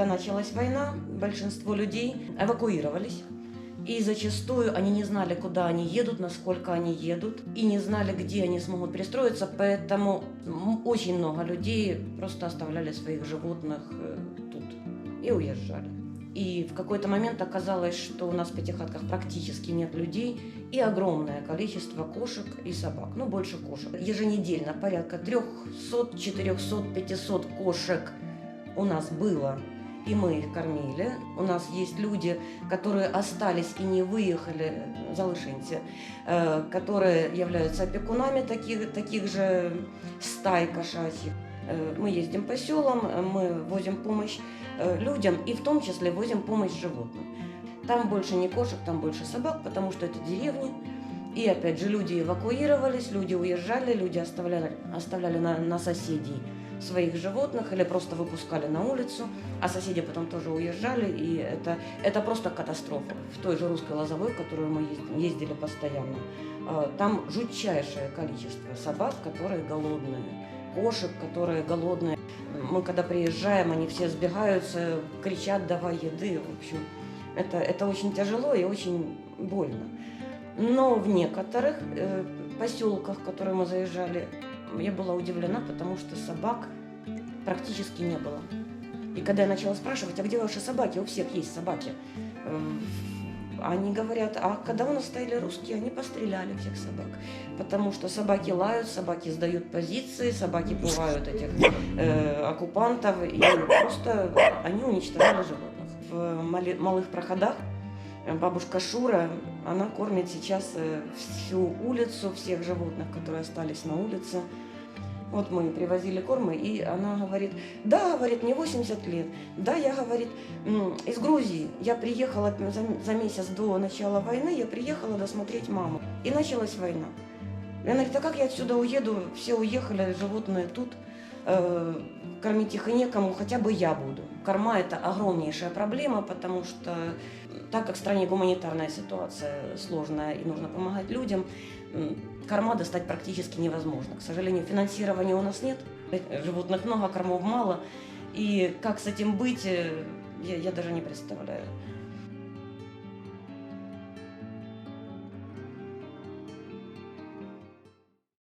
когда началась война, большинство людей эвакуировались. И зачастую они не знали, куда они едут, насколько они едут, и не знали, где они смогут пристроиться, поэтому очень много людей просто оставляли своих животных э, тут и уезжали. И в какой-то момент оказалось, что у нас в Пятихатках практически нет людей и огромное количество кошек и собак, ну больше кошек. Еженедельно порядка 300, 400, 500 кошек у нас было и мы их кормили. У нас есть люди, которые остались и не выехали, залышинцы, э, которые являются опекунами таких, таких же стай кошачьих. Э, Мы ездим по селам, э, мы возим помощь э, людям и в том числе возим помощь животным. Там больше не кошек, там больше собак, потому что это деревни. И опять же люди эвакуировались, люди уезжали, люди оставляли, оставляли на, на соседей своих животных или просто выпускали на улицу, а соседи потом тоже уезжали, и это, это просто катастрофа. В той же русской лозовой, в которую мы ез- ездили постоянно, э, там жутчайшее количество собак, которые голодные, кошек, которые голодные. Мы когда приезжаем, они все сбегаются, кричат «давай еды», в общем, это, это очень тяжело и очень больно. Но в некоторых э, поселках, в которые мы заезжали, я была удивлена, потому что собак практически не было. И когда я начала спрашивать, а где ваши собаки? У всех есть собаки. Эм, Они говорят, а когда у нас стояли русские, они постреляли всех собак. Потому что собаки лают, собаки сдают позиции, собаки пугают этих э, оккупантов. И просто они уничтожали животных. В малых проходах бабушка Шура, она кормит сейчас э, всю улицу, всех животных, которые остались на улице. Вот мы привозили кормы, и она говорит, да, говорит, мне 80 лет, да, я, говорит, из Грузии, я приехала за, месяц до начала войны, я приехала досмотреть маму, и началась война. И она говорит, а как я отсюда уеду, все уехали, животные тут, э, кормить их и некому, хотя бы я буду. Корма – это огромнейшая проблема, потому что так как в стране гуманитарная ситуация сложная и нужно помогать людям, корма достать практически невозможно. К сожалению, финансирования у нас нет, э, животных много, кормов мало. И как с этим быть, э, я, я даже не представляю.